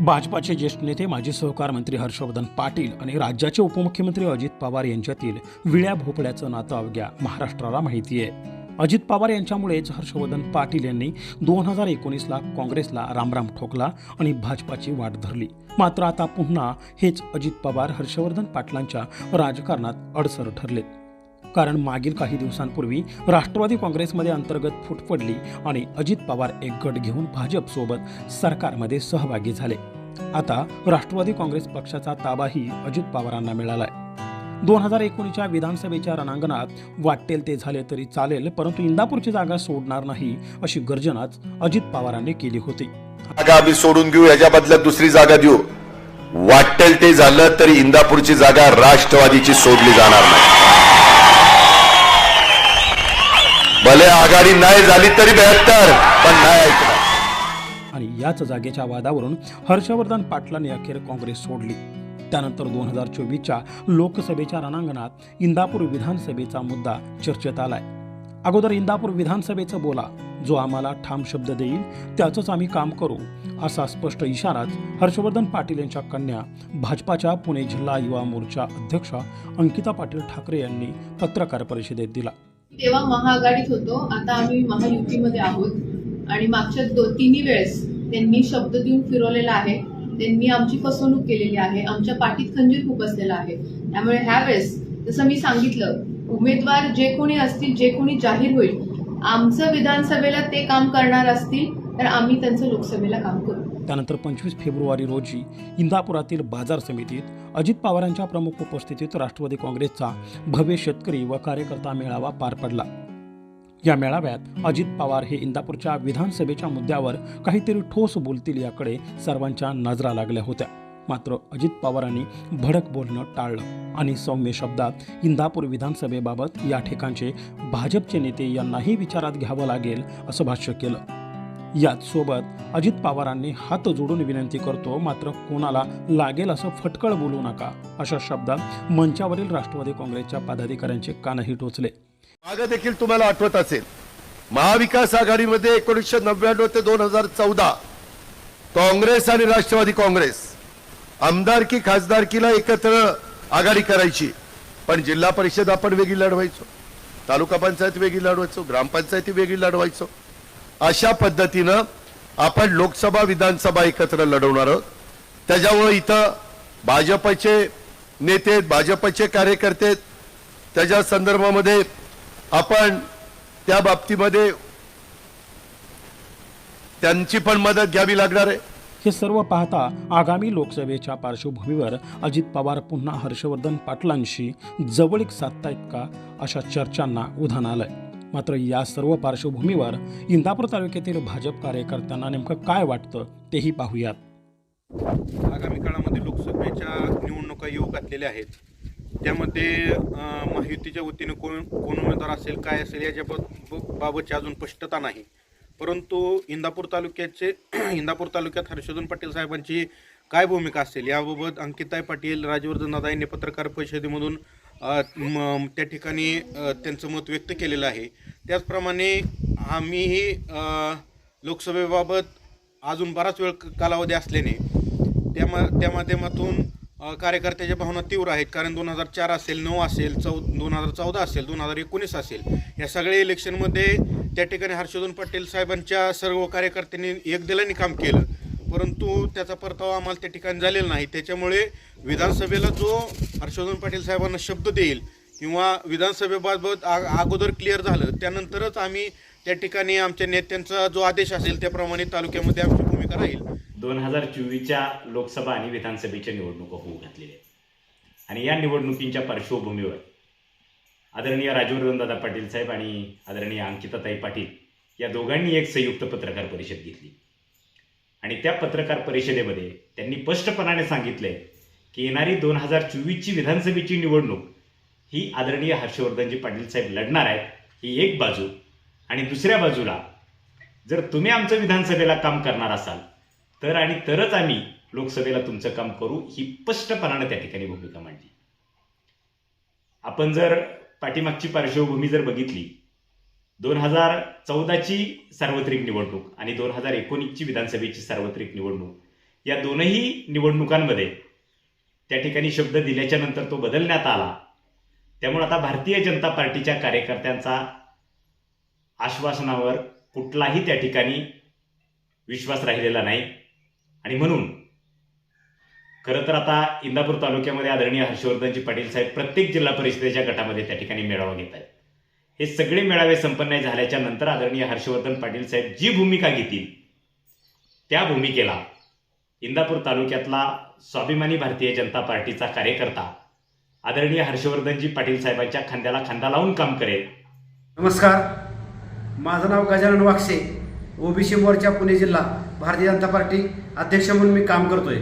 भाजपाचे ज्येष्ठ नेते माजी सहकार मंत्री हर्षवर्धन पाटील आणि राज्याचे उपमुख्यमंत्री अजित पवार यांच्यातील विळ्या भोपळ्याचं नातं अवघ्या महाराष्ट्राला माहिती आहे. अजित पवार यांच्यामुळेच हर्षवर्धन पाटील यांनी दोन हजार एकोणीसला काँग्रेसला रामराम ठोकला आणि भाजपाची वाट धरली. मात्र आता पुन्हा हेच अजित पवार हर्षवर्धन पाटलांच्या राजकारणात अडसर ठरलेत. कारण मागील काही दिवसांपूर्वी राष्ट्रवादी काँग्रेसमध्ये अंतर्गत फूट पडली आणि अजित पवार एक गट घेऊन भाजपसोबत सरकारमध्ये सहभागी झाले. आता राष्ट्रवादी काँग्रेस पक्षाचा ताबाही अजित पवारांना मिळालाय. दोन हजार एकोणीसच्या विधानसभेच्या रणांगणात वाटेल ते झाले तरी चालेल परंतु इंदापूरची जागा सोडणार नाही अशी गर्जनाच अजित पवारांनी केली होती. जागा आम्ही सोडून घेऊ याच्या बदल्यात दुसरी जागा देऊ. वाटेल ते झालं तरी इंदापूरची जागा राष्ट्रवादीची सोडली जाणार नाही. भले आघाडी नाही झाली तरी बेहत्तर पण नाही ऐकणार. आणि याच जागेच्या वादावरून हर्षवर्धन पाटलांनी अखेर काँग्रेस सोडली. त्यानंतर दोन हजार चोवीसच्या लोकसभेच्या रणांगणात इंदापूर विधानसभेचा मुद्दा चर्चेत आलाय. अगोदर इंदापूर विधानसभेचं बोला जो आम्हाला ठाम शब्द देईल त्याचंच आम्ही काम करू असा स्पष्ट इशाराच हर्षवर्धन पाटील यांच्या कन्या भाजपाच्या पुणे जिल्हा युवा मोर्चा अध्यक्षा अंकिता पाटील ठाकरे यांनी पत्रकार परिषदेत दिला. तेव्हा महाआघाडीत होतो. आता आम्ही महायुतीमध्ये आहोत. आणि मागच्या दो तिन्ही वेळेस त्यांनी शब्द देऊन फिरवलेला आहे. त्यांनी आमची फसवणूक केलेली आहे. आमच्या पाठीत खंजीर खुपसलेला आहे. त्यामुळे ह्या वेळेस जसं मी सांगितलं उमेदवार जे कोणी असतील जे कोणी जाहीर होईल आमचं विधानसभेला ते काम करणार असतील. तर आम्ही त्यांचं लोकसभेला काम करू. त्यानंतर पंचवीस फेब्रुवारी रोजी इंदापुरातील बाजार समितीत अजित पवारांच्या प्रमुख उपस्थितीत राष्ट्रवादी काँग्रेसचा भव्य शेतकरी व कार्यकर्ता मेळावा पार पडला. या मेळाव्यात अजित पवार हे इंदापूरच्या विधानसभेच्या मुद्द्यावर काहीतरी ठोस बोलतील याकडे सर्वांच्या नजरा लागल्या होत्या. मात्र अजित पवारांनी भडक बोलणं टाळलं आणि सौम्य शब्दात इंदापूर विधानसभेबाबत या ठिकाणचे भाजपचे नेते यांनाही विचारात घ्यावं लागेल असं भाष्य केलं. याच सोबत अजित पवारांनी हात जोडून विनंती करतो मात्र कोणाला लागेल असं फटकळ बोलू नका अशा शब्दात मंचावरील राष्ट्रवादी काँग्रेसच्या पदाधिकाऱ्यांचे कानही टोचले. मागं देखील तुम्हाला आठवत असेल महाविकास आघाडीमध्ये एकोणीसशे नव्याण्णव ते दोन हजार चौदा काँग्रेस आणि राष्ट्रवादी काँग्रेस आमदारकी खासदारकीला एकत्र आघाडी करायची. पण जिल्हा परिषद आपण वेगळी लढवायचो तालुका पंचायत वेगळी लढवायचो ग्रामपंचायती वेगळी लढवायचो. अशा पद्धतीनं आपण लोकसभा विधानसभा एकत्र लढवणार आहोत. त्याच्यामुळं इथं भाजपचे नेते भाजपचे कार्यकर्ते त्याच्या संदर्भामध्ये आपण त्या बाबतीमध्ये त्यांची पण मदत घ्यावी लागणार आहे. हे सर्व पाहता आगामी लोकसभेच्या पार्श्वभूमीवर अजित पवार पुन्हा हर्षवर्धन पाटलांशी जवळीक साधतायत का अशा चर्चांना उधाण आलंय. मात्र या सर्व पार्श्वभूमीवर इंदापूर तालुक्यातील भाजप कार्यकर्त्यांना नेमकं काय वाटतं तेही पाहूयात. आगामी काळामध्ये लोकसभेच्या निवडणुका येऊ घातलेल्या आहेत. त्यामध्ये महायुतीच्या वतीने कोण कोण उमेदवार असेल काय असेल याच्या बाबतची अजून स्पष्टता नाही. परंतु इंदापूर तालुक्याचे इंदापूर तालुक्यात हर्षवर्धन पाटील साहेबांची काय भूमिका असेल याबाबत अंकिताई पाटील राजवर्धन दादा पत्रकार परिषदेमधून म- त्या ठिकाणी त्यांचं मत व्यक्त केलेलं आहे. त्याचप्रमाणे आम्हीही लोकसभेबाबत अजून बराच वेळ कालावधी असल्याने त्या मा त्या माध्यमातून कार्यकर्त्याच्या भावना तीव्र आहेत. कारण दोन हजार चार असेल नऊ असेल चौ दोन हजार चौदा असेल दोन हजार एकोणीस असेल या सगळ्या इलेक्शनमध्ये त्या ठिकाणी हर्षवर्धन पटेल साहेबांच्या सर्व कार्यकर्त्यांनी एक दिलाने काम केलं. परंतु त्याचा परतावा आम्हाला त्या ठिकाणी झालेला नाही. त्याच्यामुळे विधानसभेला जो हर्षवर्धन पाटील साहेबांना शब्द देईल किंवा विधानसभेबाबत आ अगोदर क्लिअर झालं त्यानंतरच आम्ही त्या ठिकाणी आमच्या नेत्यांचा जो आदेश असेल त्याप्रमाणे तालुक्यामध्ये आमची भूमिका राहील. दोन हजार चोवीसच्या लोकसभा आणि विधानसभेच्या निवडणुका होऊ घातलेल्या आहेत. आणि या निवडणुकींच्या पार्श्वभूमीवर आदरणीय राजवर्धनदादा पाटील साहेब आणि आदरणीय अंकिताताई पाटील या दोघांनी एक संयुक्त पत्रकार परिषद घेतली. आणि त्या पत्रकार परिषदेमध्ये त्यांनी स्पष्टपणाने सांगितलंय की येणारी दोन हजार चोवीसची विधानसभेची निवडणूक ही आदरणीय हर्षवर्धनजी पाटील साहेब लढणार आहेत ही एक बाजू. आणि दुसऱ्या बाजूला जर तुम्ही आमचं विधानसभेला काम करणार असाल तर आणि तरच आम्ही लोकसभेला तुमचं काम करू ही स्पष्टपणानं त्या ठिकाणी भूमिका मांडली. आपण जर पाठीमागची पार्श्वभूमी जर बघितली दोन हजार चौदाची सार्वत्रिक निवडणूक आणि दोन हजार एकोणीसची विधानसभेची सार्वत्रिक निवडणूक या दोनही निवडणुकांमध्ये त्या ठिकाणी शब्द दिल्याच्या नंतर तो बदलण्यात आला. त्यामुळे आता भारतीय जनता पार्टीच्या कार्यकर्त्यांचा आश्वासनावर कुठलाही त्या ठिकाणी विश्वास राहिलेला नाही. आणि म्हणून खरं तर आता इंदापूर तालुक्यामध्ये आदरणीय हर्षवर्धनजी पाटील साहेब प्रत्येक जिल्हा परिषदेच्या गटामध्ये त्या ठिकाणी मेळावा घेत आहेत. हे सगळे मेळावे संपन्न झाल्याच्यानंतर आदरणीय हर्षवर्धन पाटील साहेब जी भूमिका घेतील त्या भूमिकेला इंदापूर तालुक्यातला स्वाभिमानी भारतीय जनता पार्टीचा कार्यकर्ता आदरणीय हर्षवर्धनजी पाटील साहेबांच्या खांद्याला खांदा लावून काम करेल. नमस्कार. माझं नाव गजानन वाक्षे ओबीसी मोर्चा पुणे जिल्हा. भारतीय जनता पार्टी अध्यक्ष म्हणून मी काम करतोय.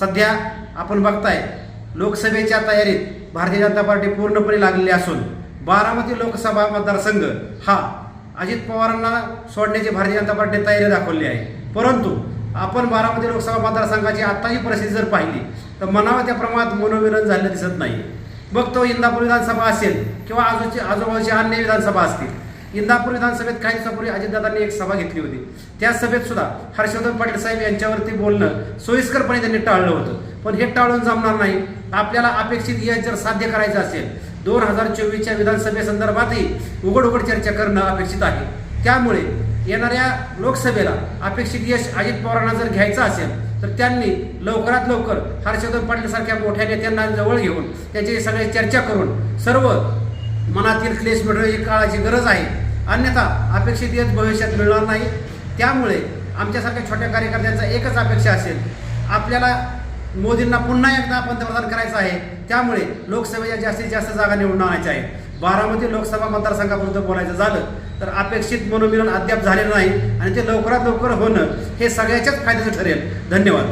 सध्या आपण बघताय लोकसभेच्या तयारीत भारतीय जनता पार्टी पूर्णपणे लागलेली असून बारामती लोकसभा मतदारसंघ हा अजित पवारांना सोडण्याची भारतीय जनता पार्टी तयारी दाखवली आहे. परंतु आपण बारामती लोकसभा मतदारसंघाची आत्ताची परिस्थिती जर पाहिली तर मनावा त्या प्रमाणात मनोविरण झालेलं दिसत नाही. मग तो इंदापूर विधानसभा असेल किंवा आजूची आजूबाजूची अन्य विधानसभा असतील. इंदापूर विधानसभेत काही दिवसापूर्वी अजितदादांनी एक सभा घेतली होती. त्या सभेत सुद्धा हर्षवर्धन पाटील साहेब यांच्यावरती बोलणं सोयीस्करपणे त्यांनी टाळलं होतं. पण हे टाळून जमणार नाही. आपल्याला अपेक्षित यश जर साध्य करायचं असेल दोन हजार चोवीसच्या विधानसभेसंदर्भातही उघड उघड चर्चा करणं अपेक्षित आहे. त्यामुळे येणाऱ्या लोकसभेला अपेक्षित यश अजित पवारांना जर घ्यायचं असेल तर त्यांनी लवकरात लवकर हर्षवर्धन पाटील सारख्या मोठ्या नेत्यांना जवळ घेऊन त्याची सगळ्या चर्चा करून सर्व मनातील क्लेश मिळवण्याची काळाची गरज आहे. अन्यथा अपेक्षित यश भविष्यात मिळणार नाही. त्यामुळे आमच्यासारख्या छोट्या कार्यकर्त्यांचा एकच अपेक्षा असेल आपल्याला मोदींना पुन्हा एकदा पंतप्रधान करायचं आहे. त्यामुळे लोकसभेच्या जास्तीत जास्त जागा निवडून आणायच्या आहेत. बारामती लोकसभा मतदारसंघाबद्दल बोलायचं झालं तर अपेक्षित मनोमिलन अद्याप झालेलं नाही आणि ते लवकरात लवकर होणं हे सगळ्याच्याच फायद्याचं ठरेल. धन्यवाद.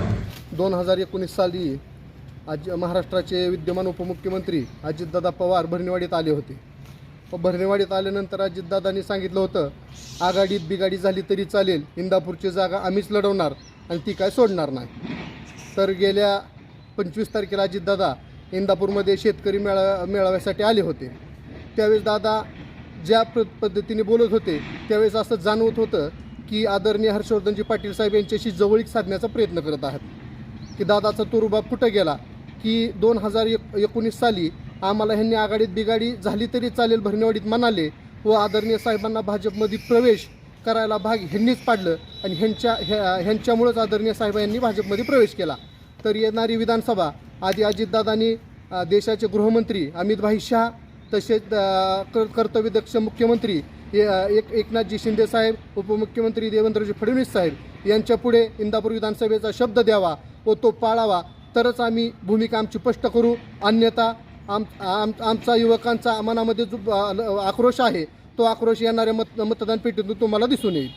दोन हजार एकोणीस साली आज महाराष्ट्राचे विद्यमान उपमुख्यमंत्री अजितदादा पवार भरणेवाडीत आले होते. व भरणेवाडीत आल्यानंतर अजितदादांनी सांगितलं होतं आघाडीत बिगाडी झाली तरी चालेल इंदापूरची जागा आम्हीच लढवणार आणि ती काय सोडणार नाही. तर गेल्या पंचवीस तारखेला अजितदादा इंदापूरमध्ये शेतकरी मेळा मेळाव्यासाठी आले होते. त्यावेळेस दादा ज्या प पद्धतीने बोलत होते त्यावेळेस असं जाणवत होतं की आदरणीय हर्षवर्धनजी पाटील साहेब यांच्याशी जवळीक साधण्याचा प्रयत्न करत आहात. की दादाचा तो रुबाब कुठं गेला की दोन हजार एक एकोणीस साली आम्हाला ह्यांनी आघाडीत बिघाडी झाली तरी चालेल भरणेवाडीत म्हणाले व आदरणीय साहेबांना भाजपमध्ये प्रवेश करायला भाग ह्यांनीच पाडलं आणि ह्यांच्या ह्या ह्यांच्यामुळंच आदरणीय साहेब यांनी भाजपमध्ये प्रवेश केला. तर येणारी विधानसभा आधी अजितदादांनी देशाचे गृहमंत्री अमितभाई शहा तसेच कर्तव्यदक्ष मुख्यमंत्री ए एक एकनाथजी शिंदे साहेब उपमुख्यमंत्री देवेंद्रजी फडणवीस साहेब यांच्यापुढे इंदापूर विधानसभेचा शब्द द्यावा व तो पाळावा. तरच आम्ही भूमिका आमची स्पष्ट करू. अन्यथा आम आम आमचा युवकांचा मनामध्ये जो आक्रोश आहे तो आक्रोश येणाऱ्या मत मतदान पेटीतून तुम्हाला दिसून येईल.